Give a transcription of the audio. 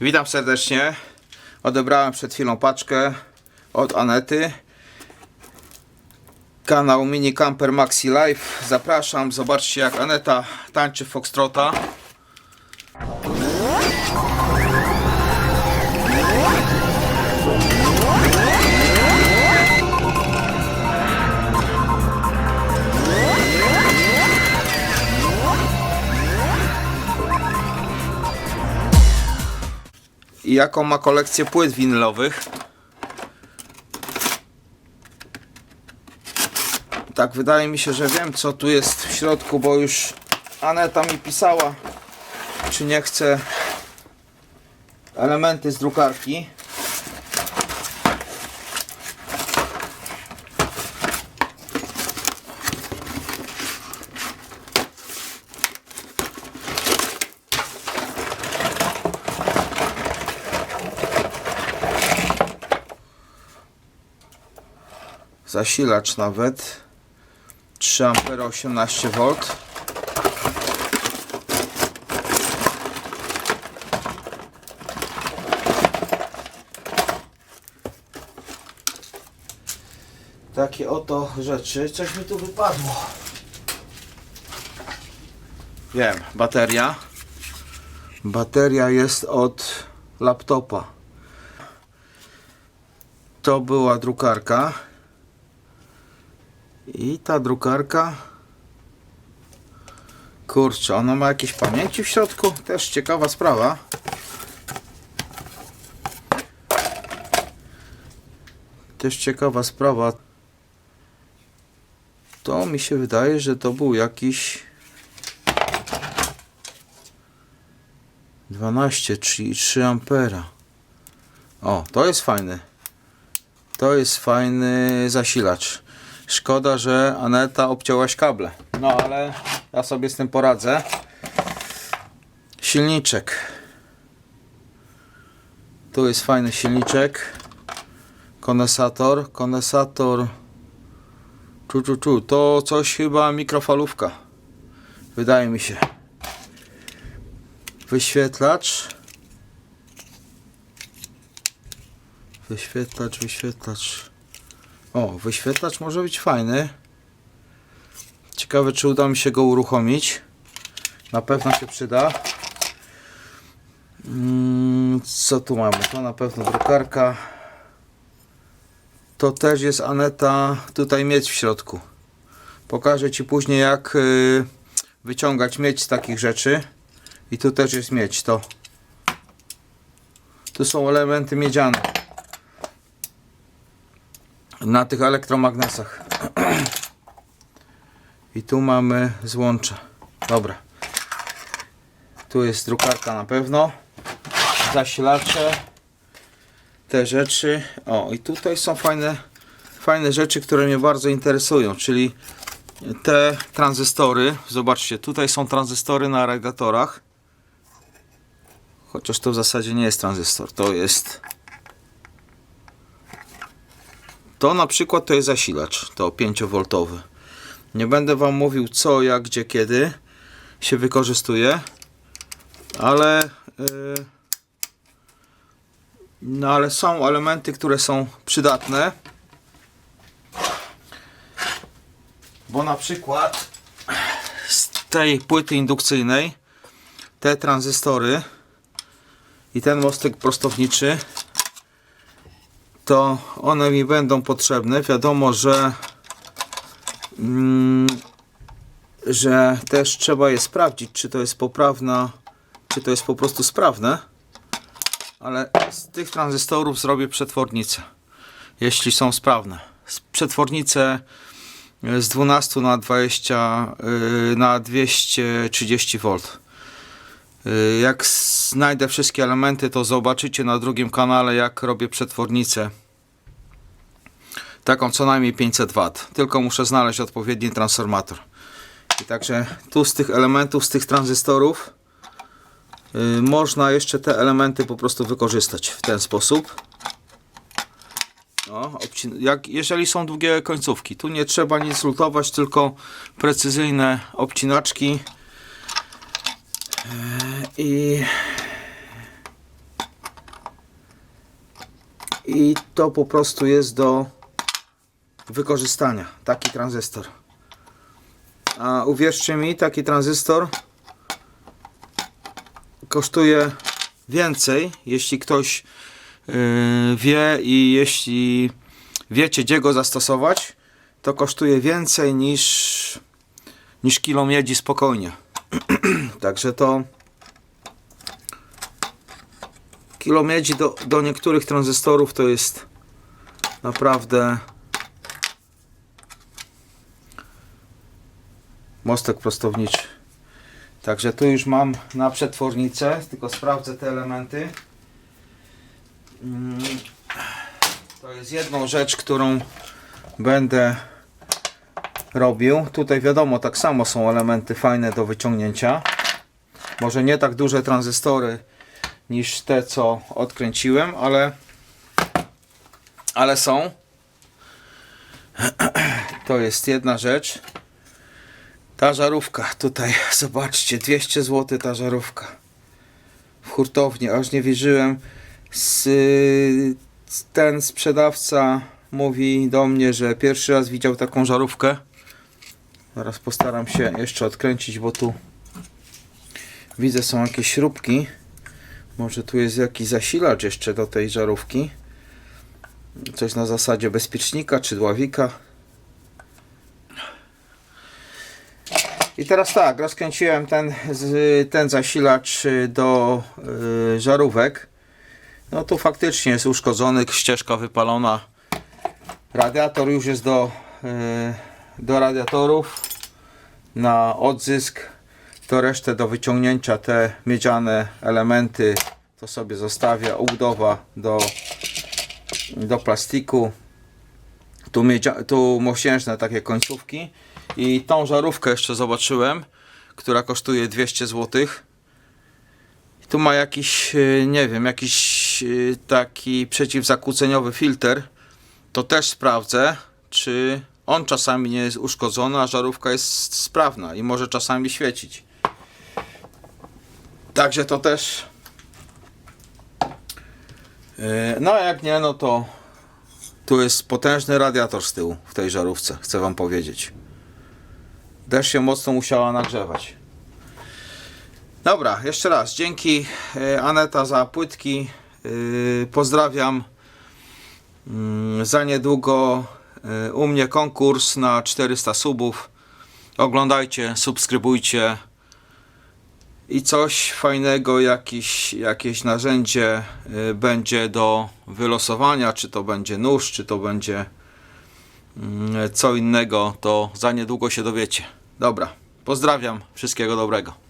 Witam serdecznie. Odebrałem przed chwilą paczkę od Anety. Kanał Mini Camper Maxi Life. Zapraszam. Zobaczcie jak Aneta tańczy Foxtrota. I jaką ma kolekcję płyt winylowych. Tak, wydaje mi się, że wiem co tu jest w środku, bo już Aneta mi pisała, czy nie chce elementy z drukarki. Zasilacz nawet 3 A 18 V. Takie oto rzeczy. Coś mi tu wypadło. Wiem, bateria. Bateria jest od laptopa. To była drukarka. I ta drukarka. Kurczę, ona ma jakieś pamięci w środku? Też ciekawa sprawa. Też ciekawa sprawa. To mi się wydaje, że to był jakiś 12, czyli 3 ampera. O, to jest fajny. To jest fajny zasilacz. Szkoda, że Aneta obcięłaś kable. No ale ja sobie z tym poradzę. Silniczek. Tu jest fajny silniczek. Kondensator. Kondensator. Czu, czu, czu. To coś chyba mikrofalówka. Wydaje mi się. Wyświetlacz. Wyświetlacz, wyświetlacz. O, wyświetlacz może być fajny. Ciekawe, czy uda mi się go uruchomić. Na pewno się przyda. Mm, co tu mamy? To na pewno drukarka. To też jest Aneta tutaj miedź w środku. Pokażę Ci później jak y, wyciągać miedź z takich rzeczy. I tu też jest miedź. To. Tu są elementy miedziane na tych elektromagnesach. I tu mamy złącze. Dobra. Tu jest drukarka na pewno. Zasilacze. Te rzeczy. O, i tutaj są fajne, fajne rzeczy, które mnie bardzo interesują, czyli te tranzystory. Zobaczcie, tutaj są tranzystory na radiatorach. Chociaż to w zasadzie nie jest tranzystor, to jest to na przykład to jest zasilacz, to 5V. Nie będę Wam mówił co, jak, gdzie, kiedy się wykorzystuje, ale yy, no ale są elementy, które są przydatne. Bo na przykład z tej płyty indukcyjnej te tranzystory i ten mostek prostowniczy to one mi będą potrzebne. Wiadomo, że mm, że też trzeba je sprawdzić, czy to jest poprawna, czy to jest po prostu sprawne. Ale z tych tranzystorów zrobię przetwornicę, jeśli są sprawne. Przetwornicę z 12 na 20 yy, na 230 V. Yy, jak znajdę wszystkie elementy, to zobaczycie na drugim kanale, jak robię przetwornicę. Taką co najmniej 500 W. Tylko muszę znaleźć odpowiedni transformator. I także tu z tych elementów, z tych tranzystorów yy, można jeszcze te elementy po prostu wykorzystać w ten sposób. No, jak, jeżeli są długie końcówki, tu nie trzeba nic lutować, tylko precyzyjne obcinaczki. I i to po prostu jest do wykorzystania. Taki tranzystor. A uwierzcie mi, taki tranzystor kosztuje więcej, jeśli ktoś yy, wie i jeśli wiecie, gdzie go zastosować, to kosztuje więcej niż, niż kilo miedzi spokojnie. Także to kilo miedzi do, do niektórych tranzystorów to jest naprawdę mostek prostowniczy. Także tu już mam na przetwornicę, tylko sprawdzę te elementy. Mm, To jest jedną rzecz, którą będę robił. Tutaj wiadomo, tak samo są elementy fajne do wyciągnięcia. Może nie tak duże tranzystory niż te, co odkręciłem, ale ale są. To jest jedna rzecz. Ta żarówka tutaj, zobaczcie, 200 zł ta żarówka. W hurtowni, aż nie wierzyłem. Ten sprzedawca mówi do mnie, że pierwszy raz widział taką żarówkę. Zaraz postaram się jeszcze odkręcić, bo tu widzę są jakieś śrubki. Może tu jest jakiś zasilacz jeszcze do tej żarówki. Coś na zasadzie bezpiecznika czy dławika. I teraz tak, rozkręciłem ten, ten zasilacz do y, żarówek. No tu faktycznie jest uszkodzony, ścieżka wypalona. Radiator już jest do, y, do radiatorów na odzysk. To resztę do wyciągnięcia te miedziane elementy to sobie zostawię. Obudowa do, do plastiku. Tu, miedzia, tu mosiężne takie końcówki. I tą żarówkę jeszcze zobaczyłem, która kosztuje 200 zł. Tu ma jakiś, y, nie wiem, jakiś y, taki przeciwzakłóceniowy filtr. To też sprawdzę, czy on czasami nie jest uszkodzony, a żarówka jest sprawna i może czasami świecić. Także to też. y, No, a jak nie, no to tu jest potężny radiator z tyłu w tej żarówce, chcę Wam powiedzieć. Też się mocno musiała nagrzewać. Dobra, jeszcze raz. Dzięki e, Aneta za płytki. E, Pozdrawiam. Mm, Za niedługo e, u mnie konkurs na 400 subów. Oglądajcie, subskrybujcie. I coś fajnego, jakiś, jakieś narzędzie e, będzie do wylosowania. Czy to będzie nóż, czy to będzie mm, co innego, to za niedługo się dowiecie. Dobra, pozdrawiam, wszystkiego dobrego.